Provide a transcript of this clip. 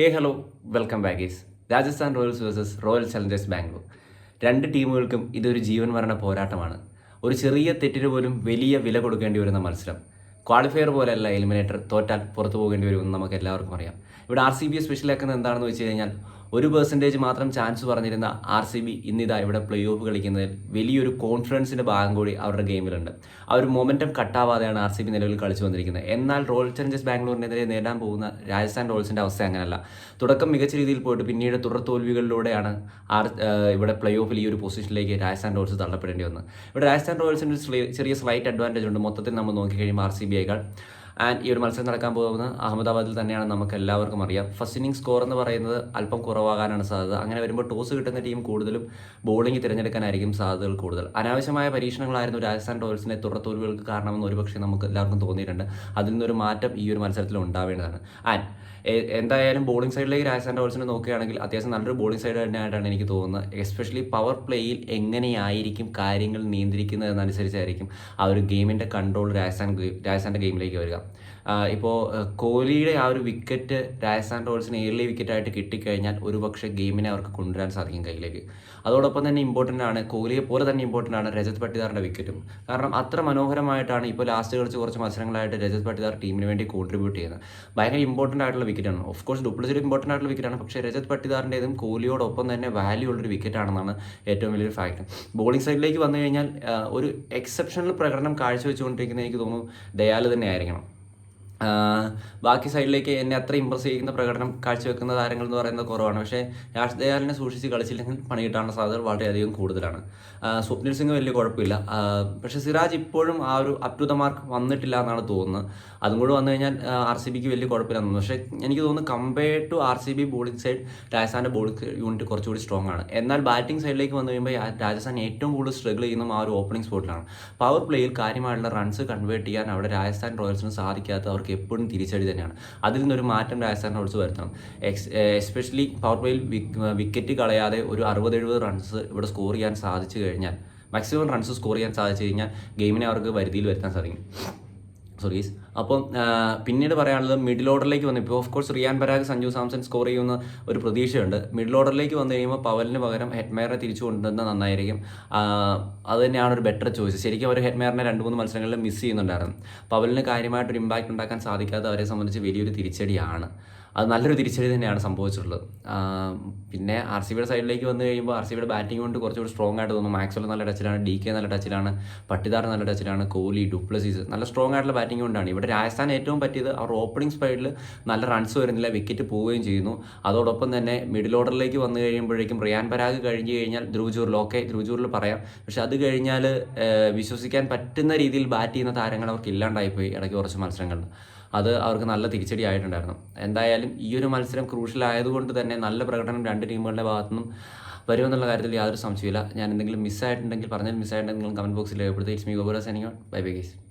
Hey hello welcome is Rajasthan Royals versus Royal Challengers Bangalore രണ്ട് ടീമുകൾക്കും ഇതൊരു ജീവൻ മരണ പോരാട്ടമാണ്. ഒരു ചെറിയ തെറ്റിന് പോലും വലിയ വില കൊടുക്കേണ്ടി വരുന്ന മത്സരം. ക്വാളിഫയർ പോലെയല്ല എലിമിനേറ്റർ തോറ്റാൽ പുറത്തു പോകേണ്ടി വരുമെന്ന് നമുക്ക് എല്ലാവർക്കും അറിയാം. ഇവിടെ ആർ സി ബി സ്പെഷ്യലാക്കുന്നത് എന്താണെന്ന് വെച്ച് കഴിഞ്ഞാൽ ഒരു പെർസെന്റേജ് മാത്രം ചാൻസ് പറഞ്ഞിരുന്ന ആർ സി ബി ഇന്നിതാ ഇവിടെ പ്ലേ ഓഫ് കളിക്കുന്നതിൽ വലിയൊരു കോൺഫിഡൻസിന്റെ ഭാഗം കൂടി അവരുടെ ഗെയിമിലുണ്ട് ആ ഒരു മൊമെന്റം കട്ടാവാതെയാണ് ആർ സി ബി നിലവിൽ കളിച്ചു വന്നിരിക്കുന്നത്. എന്നാൽ റോയൽ ചലഞ്ചേഴ്സ് ബാംഗ്ലൂരിനെതിരെ നേടാൻ പോകുന്ന രാജസ്ഥാൻ റോയൽസിന്റെ അവസ്ഥ അങ്ങനെയല്ല. തുടക്കം മികച്ച രീതിയിൽ പോയിട്ട് പിന്നീട് തുടർ തോൽവികളിലൂടെയാണ് ആർ ഇവിടെ പ്ലേ ഓഫിൽ ഈ ഒരു പൊസിഷനിലേക്ക് രാജസ്ഥാൻ റോയൽസ് തള്ളപ്പെടേണ്ടി വന്നത്. ഇവിടെ രാജസ്ഥാൻ റോയൽസിന്റെ ഒരു ചെറിയ സ്ലൈറ്റ് അഡ്വാന്റേജ് ഉണ്ട്. മൊത്തത്തിൽ നമ്മൾ നോക്കിക്കഴിയുമ്പോൾ ആർ സി ബി ഐക്കാൾ ആൻഡ് ഈ ഒരു മത്സരം നടക്കാൻ പോകുന്നത് അഹമ്മദാബാദിൽ തന്നെയാണ് നമുക്ക് എല്ലാവർക്കും അറിയാം. ഫസ്റ്റ് ഇന്നിംഗ് സ്കോർ എന്ന് പറയുന്നത് അല്പം കുറവാകാനാണ് സാധ്യത. അങ്ങനെ വരുമ്പോൾ ടോസ് കിട്ടുന്ന ടീം കൂടുതലും ബോളിംഗ് തിരഞ്ഞെടുക്കാനായിരിക്കും സാധ്യതകൾ കൂടുതൽ. അനാവശ്യമായ പരീക്ഷണങ്ങളായിരുന്നു രാജസ്ഥാൻ റോയൽസിനെ തുടർ തോൽവികൾക്ക് കാരണമെന്ന് ഒരുപക്ഷെ നമുക്ക് എല്ലാവർക്കും തോന്നിയിട്ടുണ്ട്. അതിൽ നിന്നൊരു മാറ്റം ഈ ഒരു മത്സരത്തിൽ ഉണ്ടാവേണ്ടതാണ്. ആൻഡ് എന്തായാലും ബോളിംഗ് സൈഡിലേക്ക് രാജസ്ഥാൻ റോയൽസിനെ നോക്കുകയാണെങ്കിൽ അത്യാവശ്യം നല്ലൊരു ബോളിംഗ് സൈഡ് തന്നെയായിട്ടാണ് എനിക്ക് തോന്നുന്നത്. എസ്പെഷ്യലി പവർ പ്ലേയിൽ എങ്ങനെയായിരിക്കും കാര്യങ്ങൾ നിയന്ത്രിക്കുന്നത് എന്നനുസരിച്ചായിരിക്കും ആ ഒരു ഗെയിമിന്റെ കൺട്രോൾ രാജസ്ഥാൻ രാജസ്ഥാന്റെ ഗെയിമിലേക്ക് വരിക. ഇപ്പോൾ കോഹ്ലിയുടെ ആ ഒരു വിക്കറ്റ് രാജസ്ഥാൻ റോയൽസിന് ഏർലി വിക്കറ്റായിട്ട് കിട്ടിക്കഴിഞ്ഞാൽ ഒരുപക്ഷെ ഗെയിമിനെ അവർക്ക് കൊണ്ടുവരാൻ സാധിക്കും കയ്യിലേക്ക്. അതോടൊപ്പം തന്നെ ഇമ്പോർട്ടന്റ് ആണ് കോഹ്ലിയെ പോലെ തന്നെ ഇമ്പോർട്ടന്റ് ആണ് രജത് പട്ടിദാറിന്റെ വിക്കറ്റും കാരണം അത്ര മനോഹരമായിട്ടാണ് ഇപ്പോൾ ലാസ്റ്റ് കളിച്ച് കുറച്ച് മത്സരങ്ങളായിട്ട് രജത് പട്ടിദാർ ടീമിന് വേണ്ടി കോൺട്രിബ്യൂട്ട് ചെയ്യുന്നത്. ഭയങ്കര ഇമ്പോർട്ടന്റ് ആയിട്ടുള്ള വിക്കറ്റാണ് of course du Plessis important ആയിട്ടുള്ള വിക്കറ്റാണ് പക്ഷേ രജത് പട്ടിദാറിന്റെതും കോഹ്ലിയോടൊപ്പം തന്നെ വാല്യൂ ഉള്ളൊരു വിക്കറ്റാണെന്നാണ് ഏറ്റവും വലിയൊരു ഫാക്ട് ബോളിംഗ് സൈഡിലേക്ക് വന്നു കഴിഞ്ഞാൽ ഒരു എക്സെപ്ഷണൽ പ്രകടനം കാഴ്ചവെച്ചുകൊണ്ടിരിക്കുന്ന എനിക്ക് തോന്നുന്നു ദയാൽ തന്നെ ആയിരിക്കണം ബാക്കി സൈഡിലേക്ക് എന്നെ അത്ര ഇമ്പ്രസ് ചെയ്യുന്ന പ്രകടനം കാഴ്ചവെക്കുന്ന താരങ്ങൾ എന്ന് പറയുന്നത് കുറവാണ്. പക്ഷേ യാഷ് ദയാലിനെ സൂക്ഷിച്ച് കളിച്ചില്ലെങ്കിൽ പണി കിട്ടാനുള്ള സാധ്യത വളരെയധികം കൂടുതലാണ്. സ്വപ്നിൽ സിംഗ് വലിയ കുഴപ്പമില്ല. പക്ഷേ സിറാജ് ഇപ്പോഴും ആ ഒരു അപ് ടു ദ മാർക്ക് വന്നിട്ടില്ല എന്നാണ് തോന്നുന്നത്. അതും കൂടെ വന്നു കഴിഞ്ഞാൽ ആർ സി ബിക്ക് വലിയ കുഴപ്പമില്ല പക്ഷേ എനിക്ക് തോന്നുന്നു compared to R C B bowling side രാജസ്ഥാന്റെ bowling unit കുറച്ചുകൂടി സ്ട്രോങ് ആണ്. എന്നാൽ ബാറ്റിംഗ് സൈഡിലേക്ക് വന്നു കഴിയുമ്പോൾ രാജസ്ഥാൻ ഏറ്റവും കൂടുതൽ സ്ട്രഗിൾ ചെയ്യുന്ന ആ ഒരു ഓപ്പണിംഗ് സ്പോട്ടിലാണ് പവർ പ്ലേയിൽ കാര്യമായിട്ടുള്ള റൺസ് കൺവേർട്ട് ചെയ്യാൻ അവിടെ രാജസ്ഥാൻ റോയൽസിന് സാധിക്കാത്ത അവർക്ക് എപ്പോഴും തിരിച്ചടി തന്നെയാണ്. അതിൽ നിന്നൊരു മാറ്റം രാജസ്ഥാൻ റോൾസ് വരുത്തണം. എക്സ് എസ്പെഷ്യലി പവർ പ്ലേയിൽ വിക്കറ്റ് കളയാതെ ഒരു അറുപത് എഴുപത് റൺസ് ഇവിടെ സ്കോർ ചെയ്യാൻ സാധിച്ചു കഴിഞ്ഞാൽ മാക്സിമം റൺസ് സ്കോർ ചെയ്യാൻ സാധിച്ചു കഴിഞ്ഞാൽ ഗെയിമിനെ അവർക്ക് വരുതിയിൽ വരുത്താൻ സാധിക്കും. സോറി അപ്പം പിന്നീട് പറയാനുള്ളത് മിഡിൽ ഓർഡറിലേക്ക് വന്നു. ഇപ്പോൾ of course Riyan Parag Sanju Samson score ചെയ്യുന്ന ഒരു പ്രതീക്ഷയുണ്ട്. മിഡിൽ ഓർഡറിലേക്ക് വന്നു കഴിയുമ്പോൾ പവലിന് പകരം ഹെഡ്മയറെ തിരിച്ചു കൊണ്ടുവന്നാൽ നന്നായിരിക്കും. അത് തന്നെയാണ് ഒരു ബെറ്റർ ചോയ്സ് ശരിക്കും അവർ ഹെഡ്മയറിനെ രണ്ട് മൂന്ന് മത്സരങ്ങളിൽ മിസ് ചെയ്യുന്നുണ്ടായിരുന്നു. പവലിന് കാര്യമായിട്ടൊരു ഇമ്പാക്റ്റ് ഉണ്ടാക്കാൻ സാധിക്കാത്ത അവരെ സംബന്ധിച്ച് വലിയൊരു തിരിച്ചടിയാണ്. അത് നല്ലൊരു തിരിച്ചടി തന്നെയാണ് സംഭവിച്ചിട്ടുള്ളത്. പിന്നെ ആർ സി ബിയുടെ സൈഡിലേക്ക് വന്നു കഴിയുമ്പോൾ ആർ സി ബിയുടെ ബാറ്റിംഗ് കൊണ്ട് കുറച്ചുകൂടി സ്ട്രോങ് ആയിട്ട് തോന്നുന്നു മാക്സ്വൽ നല്ല ടച്ചിലാണ് ഡി കെ നല്ല ടച്ചിലാണ് പട്ടിദാർ നല്ല ടച്ചിലാണ് കോഹ്ലി ഡുപ്ലസീസ് നല്ല സ്ട്രോങ് ആയിട്ടുള്ള ബാറ്റിംഗ് കൊണ്ടാണ്. ഇവിടെ രാജസ്ഥാൻ ഏറ്റവും പറ്റിയത് അവർ ഓപ്പണിംഗ് സ്പൈഡിൽ നല്ല റൺസ് വരുന്നില്ല വിക്കറ്റ് പോവുകയും ചെയ്യുന്നു. അതോടൊപ്പം തന്നെ മിഡിൽ ഓർഡറിലേക്ക് വന്നു കഴിയുമ്പോഴേക്കും റിയാൻ പരാഗ് കഴിഞ്ഞ് കഴിഞ്ഞാൽ ധ്രുവജൂറിൽ ഓക്കെ ധ്രുവജൂറിൽ പറയാം. പക്ഷെ അത് കഴിഞ്ഞാൽ വിശ്വസിക്കാൻ പറ്റുന്ന രീതിയിൽ ബാറ്റ് ചെയ്യുന്ന താരങ്ങൾ അവർക്ക് ഇല്ലാണ്ടായിപ്പോയി ഇടയ്ക്ക് കുറച്ച് മത്സരങ്ങളിൽ. അത് അവർക്ക് നല്ല തിരിച്ചടി ആയിട്ടുണ്ടായിരുന്നു. എന്തായാലും ഈ ഒരു മത്സരം ക്രൂഷ്യൽ ആയതുകൊണ്ട് തന്നെ നല്ല പ്രകടനം രണ്ട് ടീമുകളുടെ ഭാഗത്തുനിന്നും വരുമെന്നുള്ള കാര്യത്തിൽ യാതൊരു സംശയമില്ല ഞാൻ എന്തെങ്കിലും മിസ്സായിട്ടുണ്ടെങ്കിൽ പറഞ്ഞാൽ മിസ്സായിട്ടുണ്ടെങ്കിൽ കമന്റ് ബോക്സിൽ രേഖപ്പെടുത്തി it's me Gopuras signing bye bye guys